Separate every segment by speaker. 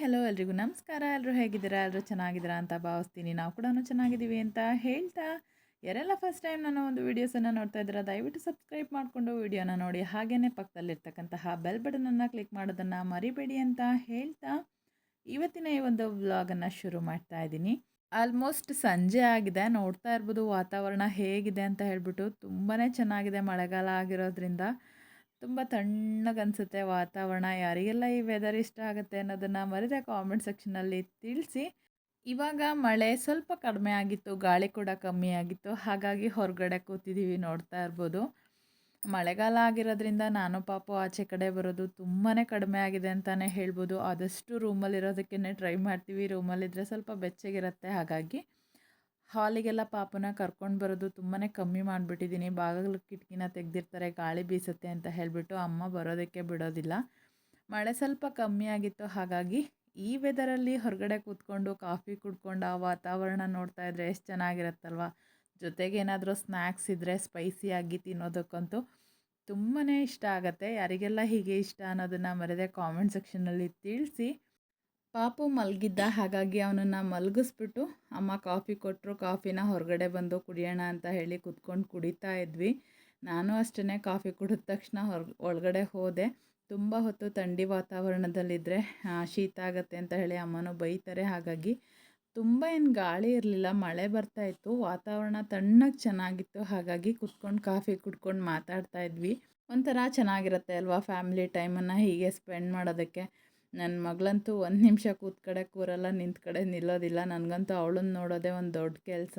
Speaker 1: Hello ಎಲ್ರಿಗೂ ನಮಸ್ಕಾರ. ಎಲ್ಲರೂ ಹೇಗಿದ್ದೀರಾ? ಎಲ್ಲರೂ ಚೆನ್ನಾಗಿದ್ದೀರಾ ಅಂತ ಭಾವಿಸ್ತೀನಿ. ನಾವು ಕೂಡ ಚೆನ್ನಾಗಿದ್ದೀವಿ ಅಂತ ಹೇಳ್ತಾ ಯಾರೆಲ್ಲ ಫಸ್ಟ್ ಟೈಮ್ ನಾನು ಒಂದು ವೀಡಿಯೋಸನ್ನು ನೋಡ್ತಾ ಇದ್ದೀರಾ, ದಯವಿಟ್ಟು ಸಬ್ಸ್ಕ್ರೈಬ್ ಮಾಡಿಕೊಂಡು ವೀಡಿಯೋನ ನೋಡಿ. ಹಾಗೆಯೇ ಪಕ್ಕದಲ್ಲಿರ್ತಕ್ಕಂತಹ ಬೆಲ್ ಬಟನನ್ನು ಕ್ಲಿಕ್ ಮಾಡೋದನ್ನು ಮರಿಬೇಡಿ ಅಂತ ಹೇಳ್ತಾ ಇವತ್ತಿನ ಈ ಒಂದು ವ್ಲಾಗನ್ನು ಶುರು ಮಾಡ್ತಾ ಇದ್ದೀನಿ. ಆಲ್ಮೋಸ್ಟ್ ಸಂಜೆ ಆಗಿದೆ. ನೋಡ್ತಾ ಇರ್ಬೋದು ವಾತಾವರಣ ಹೇಗಿದೆ ಅಂತ ಹೇಳ್ಬಿಟ್ಟು ತುಂಬಾ ಚೆನ್ನಾಗಿದೆ ಮಳೆಗಾಲ ಆಗಿರೋದ್ರಿಂದ. ತುಂಬ ತಣ್ಣಗನ್ಸುತ್ತೆ ವಾತಾವರಣ. ಯಾರಿಗೆಲ್ಲ ಈ ವೆದರ್ ಇಷ್ಟ ಆಗುತ್ತೆ ಅನ್ನೋದನ್ನು ಮರೆದೇ ಕಾಮೆಂಟ್ ಸೆಕ್ಷನಲ್ಲಿ ತಿಳಿಸಿ. ಇವಾಗ ಮಳೆ ಸ್ವಲ್ಪ ಕಡಿಮೆ ಆಗಿತ್ತು, ಗಾಳಿ ಕೂಡ ಕಮ್ಮಿ ಆಗಿತ್ತು. ಹಾಗಾಗಿ ಹೊರಗಡೆ ಕೂತಿದ್ದೀವಿ ನೋಡ್ತಾ ಇರ್ಬೋದು. ಮಳೆಗಾಲ ಆಗಿರೋದ್ರಿಂದ ನಾನು ಪಾಪ ಆಚೆ ಕಡೆ ಬರೋದು ತುಂಬಾ ಕಡಿಮೆ ಆಗಿದೆ ಅಂತಲೇ ಹೇಳ್ಬೋದು. ಆದಷ್ಟು ರೂಮಲ್ಲಿರೋದಕ್ಕೇ ಟ್ರೈ ಮಾಡ್ತೀವಿ. ರೂಮಲ್ಲಿದ್ದರೆ ಸ್ವಲ್ಪ ಬೆಚ್ಚಗಿರುತ್ತೆ. ಹಾಗಾಗಿ ಹಾಲಿಗೆಲ್ಲ ಪಾಪನ ಕರ್ಕೊಂಡು ಬರೋದು ತುಂಬಾ ಕಮ್ಮಿ ಮಾಡಿಬಿಟ್ಟಿದ್ದೀನಿ ಬಾಗಿಲು ಕಿಟಕಿನ ತೆಗೆದಿರ್ತಾರೆ, ಗಾಳಿ ಬೀಸುತ್ತೆ ಅಂತ ಹೇಳಿಬಿಟ್ಟು ಅಮ್ಮ ಬರೋದಕ್ಕೆ ಬಿಡೋದಿಲ್ಲ. ಮಳೆ ಸ್ವಲ್ಪ ಕಮ್ಮಿ ಆಗಿತ್ತು. ಹಾಗಾಗಿ ಈ ವೆದರಲ್ಲಿ ಹೊರಗಡೆ ಕೂತ್ಕೊಂಡು ಕಾಫಿ ಕುಡ್ಕೊಂಡು ಆ ವಾತಾವರಣ ನೋಡ್ತಾ ಇದ್ರೆ ಎಷ್ಟು ಚೆನ್ನಾಗಿರುತ್ತಲ್ವ? ಜೊತೆಗೆ ಏನಾದರೂ ಸ್ನ್ಯಾಕ್ಸ್ ಇದ್ದರೆ ಸ್ಪೈಸಿಯಾಗಿ ತಿನ್ನೋದಕ್ಕಂತೂ ತುಂಬಾ ಇಷ್ಟ ಆಗುತ್ತೆ. ಯಾರಿಗೆಲ್ಲ ಹೀಗೆ ಇಷ್ಟ ಅನ್ನೋದನ್ನು ಮರೆದೇ ಕಾಮೆಂಟ್ ಸೆಕ್ಷನಲ್ಲಿ ತಿಳಿಸಿ. ಪಾಪು ಮಲಗಿದ್ದ ಹಾಗಾಗಿ ಅವನನ್ನು ಮಲಗಿಸ್ಬಿಟ್ಟು, ಅಮ್ಮ ಕಾಫಿ ಕೊಟ್ಟರು ಕಾಫಿನ ಹೊರಗಡೆ ಬಂದು ಕುಡಿಯೋಣ ಅಂತ ಹೇಳಿ ಕುತ್ಕೊಂಡು ಕುಡಿತಾ ಇದ್ವಿ. ನಾನು ಅಷ್ಟೇ ಕಾಫಿ ಕುಡಿದ ತಕ್ಷಣ ಹೊರ, ಒಳಗಡೆ ಹೋದೆ. ತುಂಬ ಹೊತ್ತು ಥಂಡಿ ವಾತಾವರಣದಲ್ಲಿದ್ದರೆ ಶೀತ ಆಗುತ್ತೆ ಅಂತ ಹೇಳಿ ಅಮ್ಮನೂ ಬೈತಾರೆ. ಹಾಗಾಗಿ ತುಂಬ ಏನು ಗಾಳಿ ಇರಲಿಲ್ಲ, ಮಳೆ ಬರ್ತಾ ಇತ್ತು. ವಾತಾವರಣ ತಣ್ಣಗೆ ಚೆನ್ನಾಗಿತ್ತು. ಹಾಗಾಗಿ ಕುತ್ಕೊಂಡು ಕಾಫಿ ಕುಡ್ಕೊಂಡು ಮಾತಾಡ್ತಾ ಇದ್ವಿ. ಒಂಥರ ಚೆನ್ನಾಗಿರುತ್ತೆ ಅಲ್ವಾ ಫ್ಯಾಮಿಲಿ ಟೈಮನ್ನು ಹೀಗೆ ಸ್ಪೆಂಡ್ ಮಾಡೋದಕ್ಕೆ. ನನ್ನ ಮಗಳಂತೂ ಒಂದು ನಿಮಿಷ ಕೂತ್ಕಡೆ ಕೂರಲ್ಲ ನಿಂತ ಕಡೆ ನಿಲ್ಲೋದಿಲ್ಲ. ನನಗಂತೂ ಅವಳನ್ನ ನೋಡೋದೇ ಒಂದು ದೊಡ್ಡ ಕೆಲಸ.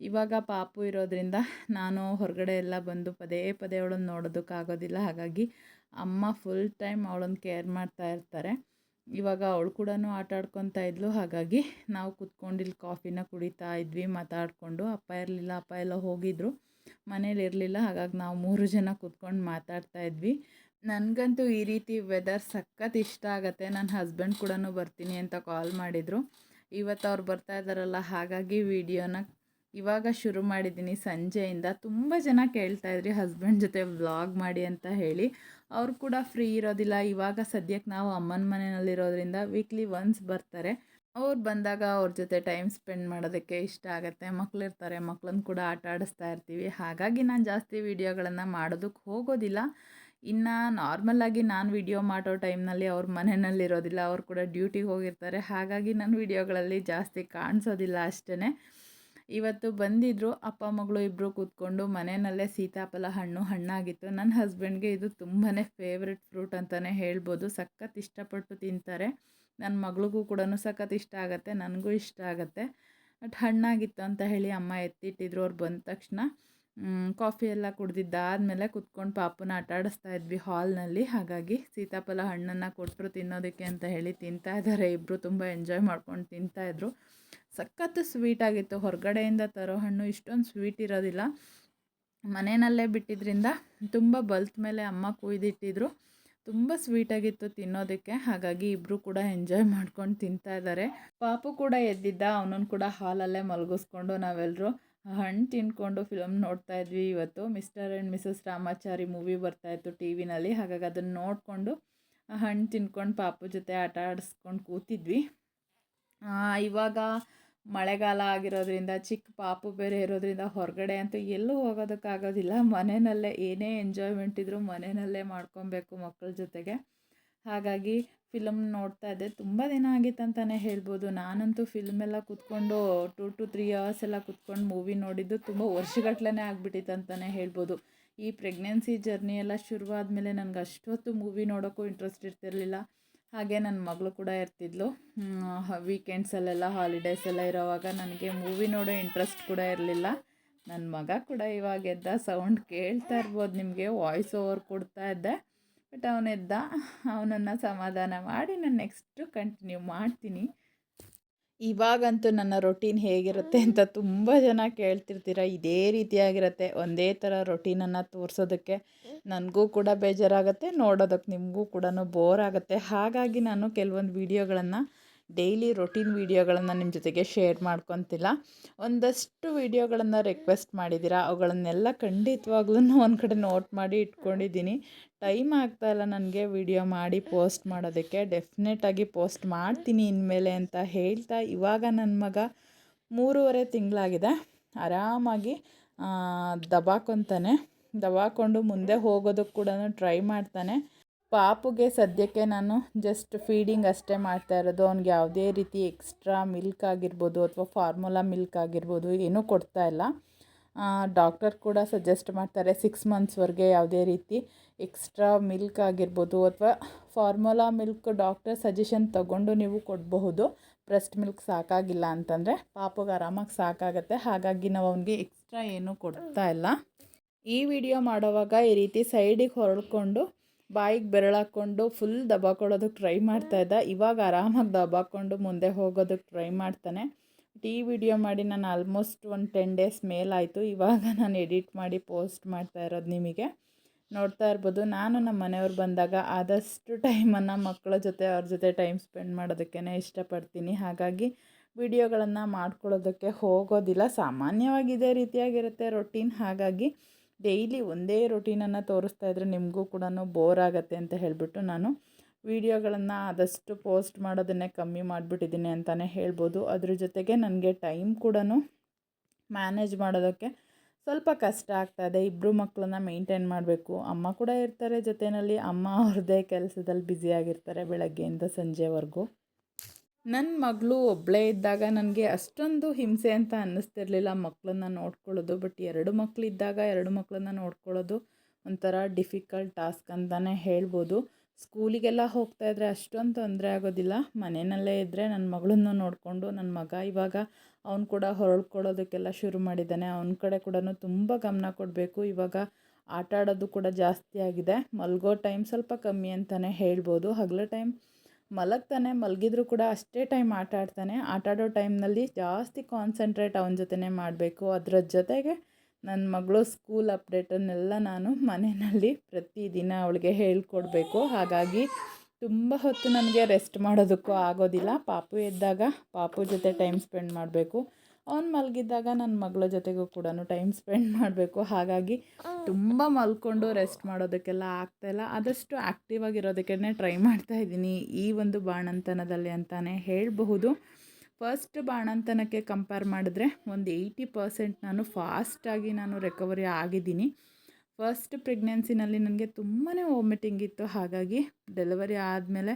Speaker 1: ಇವಾಗ ಪಾಪು ಇರೋದ್ರಿಂದ ನಾನು ಹೊರಗಡೆ ಎಲ್ಲ ಬಂದು ಪದೇ ಪದೇ ಅವಳನ್ನ ನೋಡೋದಕ್ಕಾಗೋದಿಲ್ಲ ಹಾಗಾಗಿ ಅಮ್ಮ ಫುಲ್ ಟೈಮ್ ಅವಳನ್ನ ಕೇರ್ ಮಾಡ್ತಾ ಇರ್ತಾರೆ. ಇವಾಗ ಅವಳು ಕೂಡ ಆಟ ಆಡ್ಕೊತಾ ಇದ್ಲು. ಹಾಗಾಗಿ ನಾವು ಕುತ್ಕೊಂಡು ಇಲ್ಲಿ ಕಾಫಿನ ಕುಡಿತಾ ಇದ್ವಿ, ಮಾತಾಡಿಕೊಂಡು. ಅಪ್ಪ ಇರಲಿಲ್ಲ, ಅಪ್ಪ ಎಲ್ಲ ಹೋಗಿದ್ರು. ಮನೇಲಿ ಇರಲಿಲ್ಲ. ಹಾಗಾಗಿ ನಾವು ಮೂರು ಜನ ಕೂತ್ಕೊಂಡು ಮಾತಾಡ್ತಾ ಇದ್ವಿ. ನನಗಂತೂ ಈ ರೀತಿ ವೆದರ್ ಸಖತ್ ಇಷ್ಟ ಆಗುತ್ತೆ. ನನ್ನ ಹಸ್ಬೆಂಡ್ ಕೂಡ ಬರ್ತೀನಿ ಅಂತ ಕಾಲ್ ಮಾಡಿದರು. ಇವತ್ತು ಅವ್ರು ಬರ್ತಾ ಇದ್ದಾರಲ್ಲ ಹಾಗಾಗಿ ವಿಡಿಯೋನ ಇವಾಗ ಶುರು ಮಾಡಿದ್ದೀನಿ ಸಂಜೆಯಿಂದ ತುಂಬ ಜನ ಕೇಳ್ತಾ ಇದ್ರಿ ಹಸ್ಬೆಂಡ್ ಜೊತೆ ವ್ಲಾಗ್ ಮಾಡಿ ಅಂತ ಹೇಳಿ. ಅವ್ರು ಕೂಡ ಫ್ರೀ ಇರೋದಿಲ್ಲ. ಇವಾಗ ಸದ್ಯಕ್ಕೆ ನಾವು ಅಮ್ಮನ ಮನೆಯಲ್ಲಿರೋದ್ರಿಂದ ವೀಕ್ಲಿ ಒನ್ಸ್ ಬರ್ತಾರೆ. ಅವ್ರು ಬಂದಾಗ ಅವ್ರ ಜೊತೆ ಟೈಮ್ ಸ್ಪೆಂಡ್ ಮಾಡೋದಕ್ಕೆ ಇಷ್ಟ ಆಗುತ್ತೆ. ಮಕ್ಕಳಿರ್ತಾರೆ ಮಕ್ಕಳನ್ನ ಕೂಡ ಆಟ ಆಡಿಸ್ತಾ ಇರ್ತೀವಿ. ಹಾಗಾಗಿ ನಾನು ಜಾಸ್ತಿ ವೀಡಿಯೋಗಳನ್ನು ಮಾಡೋದಕ್ಕೆ ಹೋಗೋದಿಲ್ಲ. ಇನ್ನು ನಾರ್ಮಲಾಗಿ ನಾನು ವಿಡಿಯೋ ಮಾಡೋ ಟೈಮ್ನಲ್ಲಿ ಅವ್ರ ಮನೆಯಲ್ಲಿರೋದಿಲ್ಲ ಅವ್ರು ಕೂಡ ಡ್ಯೂಟಿಗೆ ಹೋಗಿರ್ತಾರೆ. ಹಾಗಾಗಿ ನನ್ನ ವಿಡಿಯೋಗಳಲ್ಲಿ ಜಾಸ್ತಿ ಕಾಣಿಸೋದಿಲ್ಲ ಅಷ್ಟೇ ಇವತ್ತು ಬಂದಿದ್ದರು ಅಪ್ಪ, ಮಗಳು ಇಬ್ಬರು ಕೂತ್ಕೊಂಡು ಮನೆಯಲ್ಲೇ ಸೀತಾಫಲ ಹಣ್ಣು ಹಣ್ಣಾಗಿತ್ತು. ನನ್ನ ಹಸ್ಬೆಂಡ್ಗೆ ಇದು ತುಂಬಾ ಫೇವ್ರೆಟ್ ಫ್ರೂಟ್ ಅಂತಲೇ ಹೇಳ್ಬೋದು. ಸಖತ್ ಇಷ್ಟಪಟ್ಟು ತಿಂತಾರೆ. ನನ್ನ ಮಗಳಿಗೂ ಕೂಡ ಸಖತ್ ಇಷ್ಟ ಆಗುತ್ತೆ, ನನಗೂ ಇಷ್ಟ ಆಗುತ್ತೆ. ಬಟ್ ಹಣ್ಣಾಗಿತ್ತು ಅಂತ ಹೇಳಿ ಅಮ್ಮ ಎತ್ತಿಟ್ಟಿದ್ರು, ಅವ್ರು ಬಂದ ತಕ್ಷಣ. ಕಾಫಿ ಎಲ್ಲ ಕುಡ್ದಿದ್ದಾದಮೇಲೆ ಕುತ್ಕೊಂಡು ಪಾಪುನ ಆಟ ಆಡಿಸ್ತಾ ಇದ್ವಿ ಹಾಲ್ನಲ್ಲಿ ಹಾಗಾಗಿ ಸೀತಾಫಲ ಹಣ್ಣನ್ನು ಕೊಟ್ಟರು ತಿನ್ನೋದಕ್ಕೆ ಅಂತ ಹೇಳಿ ತಿಂತಾ ಇದ್ದಾರೆ. ಇಬ್ಬರು ತುಂಬ ಎಂಜಾಯ್ ಮಾಡ್ಕೊಂಡು ತಿಂತಾಯಿದ್ರು ಸಖತ್ತು ಸ್ವೀಟಾಗಿತ್ತು ಹೊರಗಡೆಯಿಂದ ತರೋ ಹಣ್ಣು ಇಷ್ಟೊಂದು ಸ್ವೀಟ್ ಇರೋದಿಲ್ಲ. ಮನೆಯಲ್ಲೇ ಬಿಟ್ಟಿದ್ರಿಂದ ತುಂಬ ಬಲ್ತ್ ಮೇಲೆ ಅಮ್ಮ ಕುಯ್ದಿಟ್ಟಿದ್ರು. ತುಂಬ ಸ್ವೀಟಾಗಿತ್ತು ತಿನ್ನೋದಕ್ಕೆ. ಹಾಗಾಗಿ ಇಬ್ಬರು ಕೂಡ ಎಂಜಾಯ್ ಮಾಡ್ಕೊಂಡು ತಿಂತಾ ಇದ್ದಾರೆ. ಪಾಪು ಕೂಡ ಎದ್ದಿದ್ದ ಅವನನ್ನು ಕೂಡ ಹಾಲಲ್ಲೇ ಮಲಗಿಸ್ಕೊಂಡು ನಾವೆಲ್ಲರೂ ಹಣ್ಣು ತಿನ್ಕೊಂಡು ಫಿಲಮ್ ನೋಡ್ತಾ ಇದ್ವಿ ಇವತ್ತು. Mr and Mrs Ramachari movie ಬರ್ತಾಯಿತ್ತು ಟಿ ವಿನಲ್ಲಿ ಹಾಗಾಗಿ ಅದನ್ನು ನೋಡಿಕೊಂಡು ಹಣ್ಣು ತಿನ್ಕೊಂಡು ಪಾಪು ಜೊತೆ ಆಟ ಆಡಿಸ್ಕೊಂಡು ಕೂತಿದ್ವಿ. ಇವಾಗ ಮಳೆಗಾಲ ಆಗಿರೋದ್ರಿಂದ, ಚಿಕ್ಕ ಪಾಪು ಬೇರೆ ಇರೋದ್ರಿಂದ ಹೊರಗಡೆ ಅಂತೂ ಎಲ್ಲೂ ಹೋಗೋದಕ್ಕಾಗೋದಿಲ್ಲ. ಮನೆಯಲ್ಲೇ ಏನೇ ಎಂಜಾಯ್ಮೆಂಟ್ ಇದ್ದರೂ ಮನೆಯಲ್ಲೇ ಮಾಡ್ಕೊಬೇಕು ಮಕ್ಕಳ ಜೊತೆಗೆ. ಹಾಗಾಗಿ ಫಿಲಮ್ ನೋಡ್ತಾ ಇದ್ದೆ. ತುಂಬ ದಿನ ಆಗಿತ್ತು ಅಂತಲೇ ಹೇಳ್ಬೋದು. ನಾನಂತೂ ಫಿಲ್ಮೆಲ್ಲ ಕೂತ್ಕೊಂಡು ಟು ಟು ತ್ರೀ ಅವರ್ಸ್ ಎಲ್ಲ ಕೂತ್ಕೊಂಡು ಮೂವಿ ನೋಡಿದ್ದು ತುಂಬ ವರ್ಷಗಟ್ಲೆ ಆಗಿಬಿಟ್ಟಿತ್ತು ಅಂತಲೇ ಹೇಳ್ಬೋದು. ಈ ಪ್ರೆಗ್ನೆನ್ಸಿ ಜರ್ನಿ ಎಲ್ಲ ಶುರುವಾದ ಮೇಲೆ ನನಗೆ ಅಷ್ಟೊತ್ತು ಮೂವಿ ನೋಡೋಕ್ಕೂ ಇಂಟ್ರೆಸ್ಟ್ ಇರ್ತಿರಲಿಲ್ಲ. ಹಾಗೆ ನನ್ನ ಮಗಳು ಕೂಡ ಇರ್ತಿದ್ಲು. ವೀಕೆಂಡ್ಸಲ್ಲೆಲ್ಲ ಹಾಲಿಡೇಸ್ ಎಲ್ಲ ಇರೋವಾಗ ನನಗೆ ಮೂವಿ ನೋಡೋ ಇಂಟ್ರೆಸ್ಟ್ ಕೂಡ ಇರಲಿಲ್ಲ. ನನ್ನ ಮಗ ಕೂಡ ಇವಾಗ ಎದ್ದ ಸೌಂಡ್ ಕೇಳ್ತಾ ಇರ್ಬೋದು ನಿಮಗೆ ವಾಯ್ಸ್ ಓವರ್ ಕೊಡ್ತಾ ಇದ್ದೆ. ಬಟ್ ಅವನೆದ್ದ ಅವನನ್ನು ಸಮಾಧಾನ ಮಾಡಿ ನಾನು ನೆಕ್ಸ್ಟು ಕಂಟಿನ್ಯೂ ಮಾಡ್ತೀನಿ. ಇವಾಗಂತೂ ನನ್ನ ರೊಟೀನ್ ಹೇಗಿರುತ್ತೆ ಅಂತ ತುಂಬ ಜನ ಕೇಳ್ತಿರ್ತೀರ. ಇದೇ ರೀತಿಯಾಗಿರುತ್ತೆ. ಒಂದೇ ಥರ ರೊಟೀನನ್ನು ತೋರಿಸೋದಕ್ಕೆ ನನಗೂ ಕೂಡ ಬೇಜಾರಾಗುತ್ತೆ. ನೋಡೋದಕ್ಕೆ ನಿಮಗೂ ಕೂಡ ಬೋರ್ ಆಗುತ್ತೆ. ಹಾಗಾಗಿ ನಾನು ಕೆಲವೊಂದು ವೀಡಿಯೋಗಳನ್ನು ಡೈಲಿ ರೊಟೀನ್ ವೀಡಿಯೋಗಳನ್ನು ನಿಮ್ಮ ಜೊತೆಗೆ ಶೇರ್ ಮಾಡ್ಕೊತಿಲ್ಲ. ಒಂದಷ್ಟು ವೀಡಿಯೋಗಳನ್ನು ರಿಕ್ವೆಸ್ಟ್ ಮಾಡಿದ್ದೀರಾ ಅವುಗಳನ್ನೆಲ್ಲ ಖಂಡಿತವಾಗ್ಲೂ ಒಂದು ಕಡೆ ನೋಟ್ ಮಾಡಿ ಇಟ್ಕೊಂಡಿದ್ದೀನಿ. ಟೈಮ್ ಆಗ್ತಾಯಿಲ್ಲ ನನಗೆ ವಿಡಿಯೋ ಮಾಡಿ ಪೋಸ್ಟ್ ಮಾಡೋದಕ್ಕೆ. ಡೆಫಿನೆಟಾಗಿ ಪೋಸ್ಟ್ ಮಾಡ್ತೀನಿ ಇನ್ಮೇಲೆ ಅಂತ ಹೇಳ್ತಾ ಇವಾಗ ನನ್ನ ಮಗ ಮೂರುವರೆ ತಿಂಗಳಾಗಿದೆ. ಆರಾಮಾಗಿ ದಬಾಕೊತಾನೆ. ದಬಾಕೊಂಡು ಮುಂದೆ ಹೋಗೋದಕ್ಕೆ ಕೂಡ ಟ್ರೈ ಮಾಡ್ತಾನೆ. ಪಾಪುಗೆ ಸದ್ಯಕ್ಕೆ ನಾನು ಜಸ್ಟ್ ಫೀಡಿಂಗ್ ಅಷ್ಟೇ ಮಾಡ್ತಾ ಇರೋದು. ಅವ್ನಿಗೆ ಯಾವುದೇ ರೀತಿ ಎಕ್ಸ್ಟ್ರಾ ಮಿಲ್ಕ್ ಆಗಿರ್ಬೋದು ಅಥವಾ ಫಾರ್ಮುಲಾ ಮಿಲ್ಕ್ ಆಗಿರ್ಬೋದು ಏನೂ ಕೊಡ್ತಾ ಇಲ್ಲ. ಡಾಕ್ಟರ್ ಕೂಡ ಸಜೆಸ್ಟ್ ಮಾಡ್ತಾರೆ ಸಿಕ್ಸ್ ಮಂತ್ಸ್ವರೆಗೆ ಯಾವುದೇ ರೀತಿ ಎಕ್ಸ್ಟ್ರಾ ಮಿಲ್ಕ್ ಆಗಿರ್ಬೋದು ಅಥವಾ ಫಾರ್ಮುಲಾ ಮಿಲ್ಕ್ ಡಾಕ್ಟರ್ ಸಜೆಷನ್ ತಗೊಂಡು ನೀವು ಕೊಡಬಹುದು. ಬ್ರೆಸ್ಟ್ ಮಿಲ್ಕ್ ಸಾಕಾಗಿಲ್ಲ ಅಂತಂದರೆ ಪಾಪಗೆ ಆರಾಮಾಗಿ ಸಾಕಾಗತ್ತೆ. ಹಾಗಾಗಿ ನಾವು ಅವನಿಗೆ ಎಕ್ಸ್ಟ್ರಾ ಏನೂ ಕೊಡ್ತಾ ಇಲ್ಲ. ಈ ವಿಡಿಯೋ ಮಾಡೋವಾಗ ಈ ರೀತಿ ಸೈಡಿಗೆ ಹೊರಳ್ಕೊಂಡು ಬಾಯಿಗೆ ಬೆರಳಾಕ್ಕೊಂಡು ಫುಲ್ ದಬಾಕೊಳ್ಳೋದಕ್ಕೆ ಟ್ರೈ ಮಾಡ್ತಾ ಇದ್ದ. ಇವಾಗ ಆರಾಮಾಗಿ ದಬಾಕೊಂಡು ಮುಂದೆ ಹೋಗೋದಕ್ಕೆ ಟ್ರೈ ಮಾಡ್ತಾನೆ. ಈ ವಿಡಿಯೋ ಮಾಡಿ ನಾನು ಆಲ್ಮೋಸ್ಟ್ ಒಂದು ಟೆನ್ ಡೇಸ್ ಮೇಲಾಯಿತು. ಇವಾಗ ನಾನು ಎಡಿಟ್ ಮಾಡಿ ಪೋಸ್ಟ್ ಮಾಡ್ತಾ ಇರೋದು ನಿಮಗೆ. ನೋಡ್ತಾ ಇರ್ಬೋದು. ನಾನು ನಮ್ಮ ಮನೆಯವ್ರು ಬಂದಾಗ ಆದಷ್ಟು ಟೈಮನ್ನು ಮಕ್ಕಳ ಜೊತೆ, ಅವ್ರ ಜೊತೆ ಟೈಮ್ ಸ್ಪೆಂಡ್ ಮಾಡೋದಕ್ಕೇ ಇಷ್ಟಪಡ್ತೀನಿ. ಹಾಗಾಗಿ ವಿಡಿಯೋಗಳನ್ನು ಮಾಡ್ಕೊಳ್ಳೋದಕ್ಕೆ ಹೋಗೋದಿಲ್ಲ. ಸಾಮಾನ್ಯವಾಗಿ ಇದೇ ರೀತಿಯಾಗಿರುತ್ತೆ ರೊಟೀನ್ ಹಾಗಾಗಿ ಡೈಲಿ ಒಂದೇ ರೊಟೀನನ್ನು ತೋರಿಸ್ತಾ ಇದ್ದರೆ ನಿಮಗೂ ಕೂಡ ಬೋರ್ ಆಗುತ್ತೆ ಅಂತ ಹೇಳಿಬಿಟ್ಟು ನಾನು ವೀಡಿಯೋಗಳನ್ನು ಆದಷ್ಟು ಪೋಸ್ಟ್ ಮಾಡೋದನ್ನೇ ಕಮ್ಮಿ ಮಾಡಿಬಿಟ್ಟಿದ್ದೀನಿ ಅಂತಲೇ ಹೇಳ್ಬೋದು. ಅದ್ರ ಜೊತೆಗೆ ನನಗೆ ಟೈಮ್ ಕೂಡ ಮ್ಯಾನೇಜ್ ಮಾಡೋದಕ್ಕೆ ಸ್ವಲ್ಪ ಕಷ್ಟ ಆಗ್ತಾಯಿದೆ ಇಬ್ಬರು ಮಕ್ಕಳನ್ನ ಮೇಂಟೈನ್ ಮಾಡಬೇಕು. ಅಮ್ಮ ಕೂಡ ಇರ್ತಾರೆ ಜೊತೆಯಲ್ಲಿ. ಅಮ್ಮ ಅವ್ರದ್ದೇ ಕೆಲಸದಲ್ಲಿ ಬ್ಯುಸಿಯಾಗಿರ್ತಾರೆ ಬೆಳಗ್ಗೆಯಿಂದ ಸಂಜೆವರೆಗೂ. ನನ್ನ ಮಗಳು ಒಬ್ಬಳೇ ಇದ್ದಾಗ ನನಗೆ ಅಷ್ಟೊಂದು ಹಿಂಸೆ ಅಂತ ಅನ್ನಿಸ್ತಿರ್ಲಿಲ್ಲ. ಮಕ್ಕಳನ್ನ ನೋಡ್ಕೊಳ್ಳೋದು ಬಟ್ ಎರಡು ಮಕ್ಕಳಿದ್ದಾಗ ಎರಡು ಮಕ್ಕಳನ್ನ ನೋಡ್ಕೊಳ್ಳೋದು ಒಂಥರ ಡಿಫಿಕಲ್ಟ್ ಟಾಸ್ಕ್ ಅಂತಲೇ ಹೇಳ್ಬೋದು. ಸ್ಕೂಲಿಗೆಲ್ಲ ಹೋಗ್ತಾ ಇದ್ದರೆ ಅಷ್ಟೊಂದು ತೊಂದರೆ ಆಗೋದಿಲ್ಲ. ಮನೆಯಲ್ಲೇ ಇದ್ದರೆ ನನ್ನ ಮಗಳನ್ನು ನೋಡಿಕೊಂಡು ನನ್ನ ಮಗ ಇವಾಗ ಅವನು ಕೂಡ ಹೊರಳ್ಕೊಳ್ಳೋದಕ್ಕೆಲ್ಲ ಶುರು ಮಾಡಿದ್ದಾನೆ. ಅವನ ಕಡೆ ಕೂಡ ತುಂಬ ಗಮನ ಕೊಡಬೇಕು. ಇವಾಗ ಆಟ ಆಡೋದು ಕೂಡ ಜಾಸ್ತಿ ಆಗಿದೆ. ಮಲಗೋ ಟೈಮ್ ಸ್ವಲ್ಪ ಕಮ್ಮಿ ಅಂತಲೇ ಹೇಳ್ಬೋದು. ಹಗಲ ಟೈಮ್ ಮಲಗ್ತಾನೆ, ಮಲಗಿದ್ರು ಕೂಡ ಅಷ್ಟೇ ಟೈಮ್ ಆಟ ಆಡ್ತಾನೆ. ಆಟ ಆಡೋ ಟೈಮ್ನಲ್ಲಿ ಜಾಸ್ತಿ ಕಾನ್ಸಂಟ್ರೇಟ್ ಅವನ ಜೊತೆನೇ ಮಾಡಬೇಕು. ಅದರ ಜೊತೆಗೆ ನನ್ನ ಮಗಳು ಸ್ಕೂಲ್ ಅಪ್ಡೇಟನ್ನೆಲ್ಲ ನಾನು ಮನೆಯಲ್ಲಿ ಪ್ರತಿದಿನ ಅವಳಿಗೆ ಹೇಳ್ಕೊಡ್ಬೇಕು. ಹಾಗಾಗಿ ತುಂಬ ಹೊತ್ತು ನನಗೆ ರೆಸ್ಟ್ ಮಾಡೋದಕ್ಕೂ ಆಗೋದಿಲ್ಲ. ಪಾಪು ಎದ್ದಾಗ ಪಾಪು ಜೊತೆ ಟೈಮ್ ಸ್ಪೆಂಡ್ ಮಾಡಬೇಕು. ಅವ್ನು ಮಲಗಿದ್ದಾಗ ನನ್ನ ಮಗಳ ಜೊತೆಗೂ ಕೂಡ ಟೈಮ್ ಸ್ಪೆಂಡ್ ಮಾಡಬೇಕು. ಹಾಗಾಗಿ ತುಂಬ ಮಲ್ಕೊಂಡು ರೆಸ್ಟ್ ಮಾಡೋದಕ್ಕೆಲ್ಲ ಆಗ್ತಾಯಿಲ್ಲ ಆದಷ್ಟು ಆ್ಯಕ್ಟಿವ್ ಆಗಿರೋದಕ್ಕೆ ಟ್ರೈ ಮಾಡ್ತಾ ಇದ್ದೀನಿ. ಈ ಒಂದು ಬಾಣಂತನದಲ್ಲಿ ಅಂತಲೇ ಹೇಳಬಹುದು. ಫಸ್ಟ್ ಬಾಣಂತನಕ್ಕೆ ಕಂಪೇರ್ ಮಾಡಿದ್ರೆ ಒಂದು ಏಯ್ಟಿ ಪರ್ಸೆಂಟ್ ನಾನು ಫಾಸ್ಟಾಗಿ ನಾನು ರಿಕವರಿ ಆಗಿದ್ದೀನಿ. ಫಸ್ಟ್ ಪ್ರೆಗ್ನೆನ್ಸಿನಲ್ಲಿ ನನಗೆ ತುಂಬಾ ವಾಮಿಟಿಂಗ್ ಇತ್ತು. ಹಾಗಾಗಿ ಡೆಲಿವರಿ ಆದಮೇಲೆ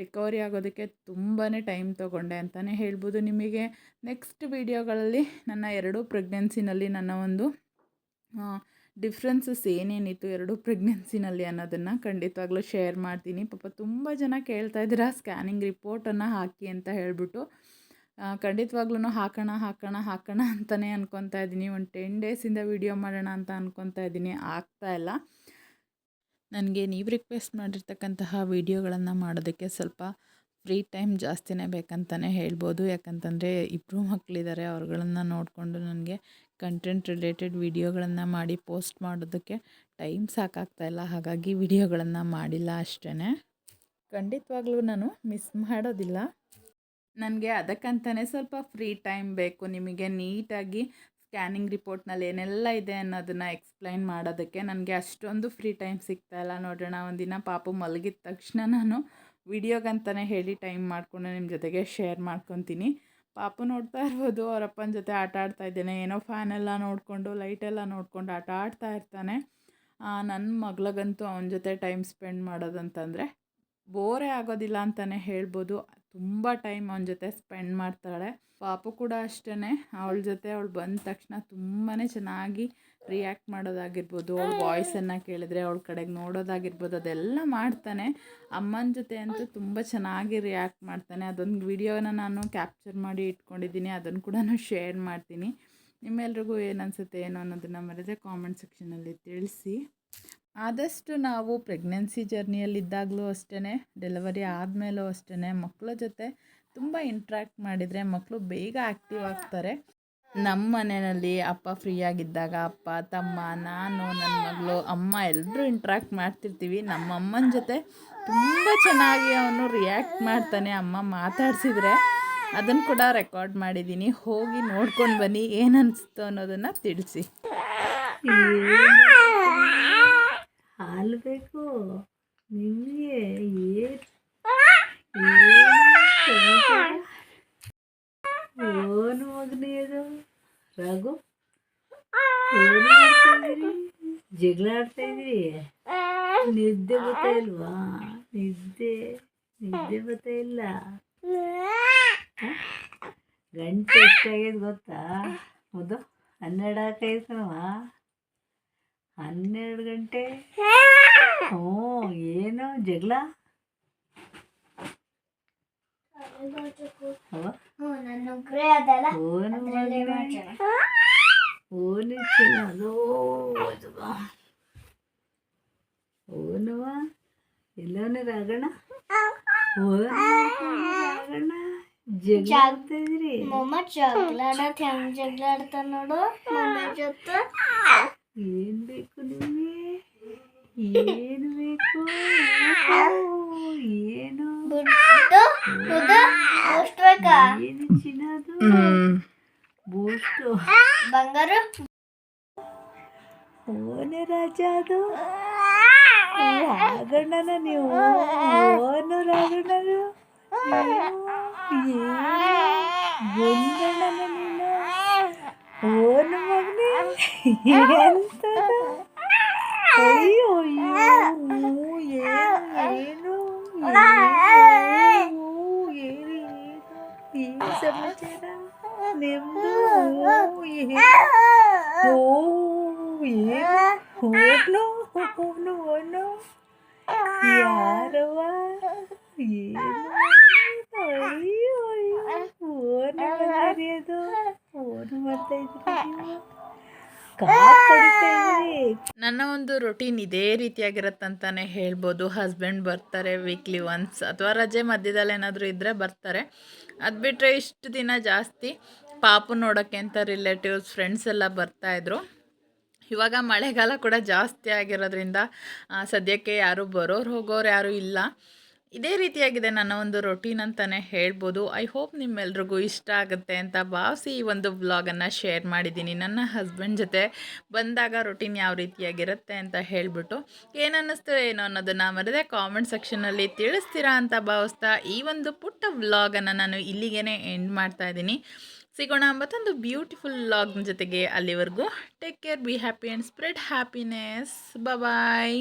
Speaker 1: ರಿಕವರಿ ಆಗೋದಕ್ಕೆ ತುಂಬಾ ಟೈಮ್ ತೊಗೊಂಡೆ ಅಂತಲೇ ಹೇಳ್ಬೋದು. ನಿಮಗೆ ನೆಕ್ಸ್ಟ್ ವೀಡಿಯೋಗಳಲ್ಲಿ ನನ್ನ ಎರಡೂ ಪ್ರೆಗ್ನೆನ್ಸಿನಲ್ಲಿ ನನ್ನ ಒಂದು ಡಿಫ್ರೆನ್ಸಸ್ ಏನೇನಿತ್ತು ಎರಡು ಪ್ರೆಗ್ನೆನ್ಸಿನಲ್ಲಿ ಅನ್ನೋದನ್ನು ಖಂಡಿತವಾಗ್ಲೂ ಶೇರ್ ಮಾಡ್ತೀನಿ. ಪಾಪ ತುಂಬ ಜನ ಕೇಳ್ತಾ ಇದ್ದೀರಾ, ಸ್ಕ್ಯಾನಿಂಗ್ ರಿಪೋರ್ಟನ್ನು ಹಾಕಿ ಅಂತ ಹೇಳಿಬಿಟ್ಟು. ಖಂಡಿತವಾಗ್ಲೂ ಹಾಕೋಣ ಹಾಕೋಣ ಹಾಕೋಣ ಅಂತಲೇ ಅನ್ಕೊತಾ ಇದ್ದೀನಿ. ಒಂದು ಟೆನ್ ಡೇಸಿಂದ ವೀಡಿಯೋ ಮಾಡೋಣ ಅಂತ ಅನ್ಕೊತಾ ಇದ್ದೀನಿ. ಆಗ್ತಾ ಇಲ್ಲ. ನನಗೆ ನೀವು ರಿಕ್ವೆಸ್ಟ್ ಮಾಡಿರ್ತಕ್ಕಂತಹ ವೀಡಿಯೋಗಳನ್ನು ಮಾಡೋದಕ್ಕೆ ಸ್ವಲ್ಪ ಫ್ರೀ ಟೈಮ್ ಜಾಸ್ತಿನೇ ಬೇಕಂತಲೇ ಹೇಳ್ಬೋದು. ಯಾಕಂತಂದರೆ ಇಬ್ಬರು ಮಕ್ಕಳಿದ್ದಾರೆ ಅವ್ರುಗಳನ್ನು ನೋಡಿಕೊಂಡು ನನಗೆ ಕಂಟೆಂಟ್ ರಿಲೇಟೆಡ್ ವೀಡಿಯೋಗಳನ್ನು ಮಾಡಿ ಪೋಸ್ಟ್ ಮಾಡೋದಕ್ಕೆ ಟೈಮ್ ಸಾಕಾಗ್ತಾಯಿಲ್ಲ ಹಾಗಾಗಿ ವಿಡಿಯೋಗಳನ್ನು ಮಾಡಿಲ್ಲ ಅಷ್ಟೇ ಖಂಡಿತವಾಗ್ಲೂ ನಾನು ಮಿಸ್ ಮಾಡೋದಿಲ್ಲ. ನನಗೆ ಅದಕ್ಕಂತಲೇ ಸ್ವಲ್ಪ ಫ್ರೀ ಟೈಮ್ ಬೇಕು. ನಿಮಗೆ ನೀಟಾಗಿ ಸ್ಕ್ಯಾನಿಂಗ್ ರಿಪೋರ್ಟ್ನಲ್ಲಿ ಏನೆಲ್ಲ ಇದೆ ಅನ್ನೋದನ್ನು ಎಕ್ಸ್ಪ್ಲೈನ್ ಮಾಡೋದಕ್ಕೆ ನನಗೆ ಅಷ್ಟೊಂದು ಫ್ರೀ ಟೈಮ್ ಸಿಗ್ತಾಯಿಲ್ಲ ನೋಡೋಣ, ಒಂದಿನ ಪಾಪು ಮಲಗಿದ ತಕ್ಷಣ ನಾನು ವಿಡಿಯೋಗಂತಲೇ ಹೇಳಿ ಟೈಮ್ ಮಾಡಿಕೊಂಡು ನಿಮ್ಮ ಜೊತೆಗೆ ಶೇರ್ ಮಾಡ್ಕೊತೀನಿ. ಪಾಪು ನೋಡ್ತಾ ಇರ್ಬೋದು ಅವರಪ್ಪನ ಜೊತೆ ಆಟ ಆಡ್ತಾ ಇದ್ದೇನೆ. ಏನೋ ಫ್ಯಾನೆಲ್ಲ ನೋಡಿಕೊಂಡು ಲೈಟೆಲ್ಲ ನೋಡ್ಕೊಂಡು ಆಟ ಆಡ್ತಾ ಇರ್ತಾನೆ. ನನ್ನ ಮಗಳಿಗಂತೂ ಅವನ ಜೊತೆ ಟೈಮ್ ಸ್ಪೆಂಡ್ ಮಾಡೋದಂತಂದರೆ, ಬೋರೇ ಆಗೋದಿಲ್ಲ ಅಂತಲೇ ಹೇಳ್ಬೋದು. ತುಂಬ ಟೈಮ್ ಅವನ ಜೊತೆ ಸ್ಪೆಂಡ್ ಮಾಡ್ತಾಳೆ. ಪಾಪು ಕೂಡ ಅಷ್ಟೇ ಅವಳ ಜೊತೆ ಅವಳು ಬಂದ ತಕ್ಷಣ ತುಂಬಾ ಚೆನ್ನಾಗಿ ರಿಯಾಕ್ಟ್ ಮಾಡೋದಾಗಿರ್ಬೋದು. ಅವಳ ವಾಯ್ಸನ್ನು ಕೇಳಿದ್ರೆ, ಅವಳ ಕಡೆಗೆ ನೋಡೋದಾಗಿರ್ಬೋದು, ಅದೆಲ್ಲ ಮಾಡ್ತಾನೆ. ಅಮ್ಮನ ಜೊತೆ ಅಂತೂ ತುಂಬ ಚೆನ್ನಾಗಿ ರಿಯಾಕ್ಟ್ ಮಾಡ್ತಾನೆ. ಅದೊಂದು ವಿಡಿಯೋನ ನಾನು ಕ್ಯಾಪ್ಚರ್ ಮಾಡಿ ಇಟ್ಕೊಂಡಿದ್ದೀನಿ. ಅದನ್ನು ಕೂಡ ಶೇರ್ ಮಾಡ್ತೀನಿ. ನಿಮ್ಮೆಲ್ರಿಗೂ ಏನು ಅನಿಸುತ್ತೆ, ಏನು ಅನ್ನೋದನ್ನು ಮರೆದೇ ಕಾಮೆಂಟ್ ಸೆಕ್ಷನಲ್ಲಿ ತಿಳಿಸಿ. ಆದಷ್ಟು ನಾವು ಪ್ರೆಗ್ನೆನ್ಸಿ ಜರ್ನಿಯಲ್ಲಿದ್ದಾಗಲೂ ಅಷ್ಟೇ ಡೆಲಿವರಿ ಆದಮೇಲೂ ಅಷ್ಟೇ ಮಕ್ಕಳ ಜೊತೆ ತುಂಬ ಇಂಟ್ರ್ಯಾಕ್ಟ್ ಮಾಡಿದರೆ ಮಕ್ಕಳು ಬೇಗ ಆ್ಯಕ್ಟಿವ್ ಆಗ್ತಾರೆ. ನಮ್ಮ ಮನೆಯಲ್ಲಿ ಅಪ್ಪ ಫ್ರೀಯಾಗಿದ್ದಾಗ ಅಪ್ಪ, ತಮ್ಮ, ನಾನು ನನ್ನ ಮಗಳು, ಅಮ್ಮ ಎಲ್ಲರೂ ಇಂಟ್ರ್ಯಾಕ್ಟ್ ಮಾಡ್ತಿರ್ತೀವಿ. ನಮ್ಮ ಅಮ್ಮನ ಜೊತೆ ತುಂಬ ಚೆನ್ನಾಗಿ ಅವನು ರಿಯಾಕ್ಟ್ ಮಾಡ್ತಾನೆ, ಅಮ್ಮ ಮಾತಾಡಿಸಿದ್ರೆ. ಅದನ್ನು ಕೂಡ ರೆಕಾರ್ಡ್ ಮಾಡಿದ್ದೀನಿ ಹೋಗಿ ನೋಡ್ಕೊಂಡು ಬನ್ನಿ, ಏನು ಅನ್ನಿಸ್ತು ಅನ್ನೋದನ್ನು ತಿಳಿಸಿ.
Speaker 2: ಹಾಲು ಬೇಕು ನಿಮಗೆ ಏನು ಮಗನೇ ಅದು ರಘು? ಏನು ಮಾಡ್ತಾ ಜಗಳ ಆಡ್ತಾ ಇದ್ದೀರಿ? ನಿದ್ದೆ ಬರ್ತಾ ಇಲ್ವಾ? ನಿದ್ದೆ ನಿದ್ದೆ ಬರ್ತಾ ಇಲ್ಲ? ಗಂಟೆ ಎಷ್ಟಾಗ್ಯದ ಗೊತ್ತಾ? ಹೌದು ಹನ್ನೆರಡು ಹಾಕೈದು ಕಣವ ಹನ್ನೆರಡು ಗಂಟೆ ಹ್ಞೂ ಏನು ಜಗಳ ಅವ ಓನು ಮಗನೇ ಓನು ಅದು ಓನುವ ಎಲ್ಲವನ್ನ ರಾಗಣ ಓನು ರಾಗಣ ಜಗಳ ಆಡ್ತಾ ಇದ್ರಿ
Speaker 3: ಮಮ್ಮ ಜಗಳಾಡತ್ ಹೆಂಗ್ ಜಗಳಾಡ್ತಾನ ನೋಡು ಮಮ್ಮಿ ಜೊತೆ
Speaker 2: ಏನ್ ಬೇಕು ನಿಮಗೆ ಏನು ಬೇಕು ಏನು
Speaker 3: ಬುಡ್ಡು ಬುಡ್ಡು ಅಷ್ಟ್ ಬೇಕಾ
Speaker 2: ಏನು ಚಿನ್ನದು ಬೂಸ್ಟು
Speaker 3: ಬಂಗಾರ
Speaker 2: ಓನೆ ರಾಜ ಅದು ರಾಗಣ್ಣನ ನೀವು ಓನು ರಾಗಣ್ಣನು ಗುಂಡಣ್ಣನ ನೀನು ಓನು ಮಗನೇ ಎಂತದ ಅಯ್ಯೋ ಅಯ್ಯೋ ಏನು ಏನು ಏನು ಏನು ಸಮಾಚಾರ ನಿಮ್ದು ಏನು ಓ ಏನು ಓನು ಓನು ಓನು ಯಾರವ್ವ ಏನು ಅಯ್ಯೋ ಅಯ್ಯೋ ಓನು ಬಂದಿರಿ ಅದು ಓನು ಮಾಡ್ತಾ ಇದ್ರಿ
Speaker 1: ನನ್ನ ಒಂದು ರೊಟೀನ್ ಇದೇ ರೀತಿಯಾಗಿರತ್ತಂತಾನೆ ಹೇಳ್ಬೋದು. ಹಸ್ಬೆಂಡ್ ಬರ್ತಾರೆ ವೀಕ್ಲಿ ಒನ್ಸ್ ಅಥವಾ ರಜೆ ಮಧ್ಯದಲ್ಲಿ ಏನಾದರೂ ಇದ್ದರೆ ಬರ್ತಾರೆ. ಅದು ಬಿಟ್ಟರೆ ಇಷ್ಟು ದಿನ ಜಾಸ್ತಿ ಪಾಪ ನೋಡೋಕ್ಕೆ ಅಂತ ರಿಲೇಟಿವ್ಸ್ ಫ್ರೆಂಡ್ಸ್ ಎಲ್ಲ ಬರ್ತಾಯಿದ್ರು ಇವಾಗ ಮಳೆಗಾಲ ಕೂಡ ಜಾಸ್ತಿ ಆಗಿರೋದ್ರಿಂದ ಸದ್ಯಕ್ಕೆ ಯಾರು ಬರೋರು ಹೋಗೋರು ಯಾರೂ ಇಲ್ಲ. ಇದೇ ರೀತಿಯಾಗಿದೆ ನನ್ನ ಒಂದು ರೊಟೀನ್ ಅಂತಲೇ ಹೇಳ್ಬೋದು. ಐ ಹೋಪ್ ನಿಮ್ಮೆಲ್ರಿಗೂ ಇಷ್ಟ ಆಗುತ್ತೆ ಅಂತ ಭಾವಿಸಿ ಈ ಒಂದು ವ್ಲಾಗನ್ನು ಶೇರ್ ಮಾಡಿದ್ದೀನಿ. ನನ್ನ ಹಸ್ಬೆಂಡ್ ಜೊತೆ ಬಂದಾಗ ರೊಟೀನ್ ಯಾವ ರೀತಿಯಾಗಿರುತ್ತೆ ಅಂತ ಹೇಳಿಬಿಟ್ಟು ಏನನ್ನಿಸ್ತು ಏನೋ ಅನ್ನೋದನ್ನು ಮರೆದೆ ಕಾಮೆಂಟ್ ಸೆಕ್ಷನಲ್ಲಿ ತಿಳಿಸ್ತೀರಾ ಅಂತ ಭಾವಿಸ್ತಾ ಈ ಒಂದು ಪುಟ್ಟ ವ್ಲಾಗನ್ನು ನಾನು ಇಲ್ಲಿಗೇ ಎಂಡ್ ಮಾಡ್ತಾ ಇದ್ದೀನಿ. ಸಿಗೋಣ ಮತ್ತೊಂದು ಬ್ಯೂಟಿಫುಲ್ ವ್ಲಾಗ್ನ ಜೊತೆಗೆ ಅಲ್ಲಿವರೆಗೂ. Take care be happy and spread happiness bye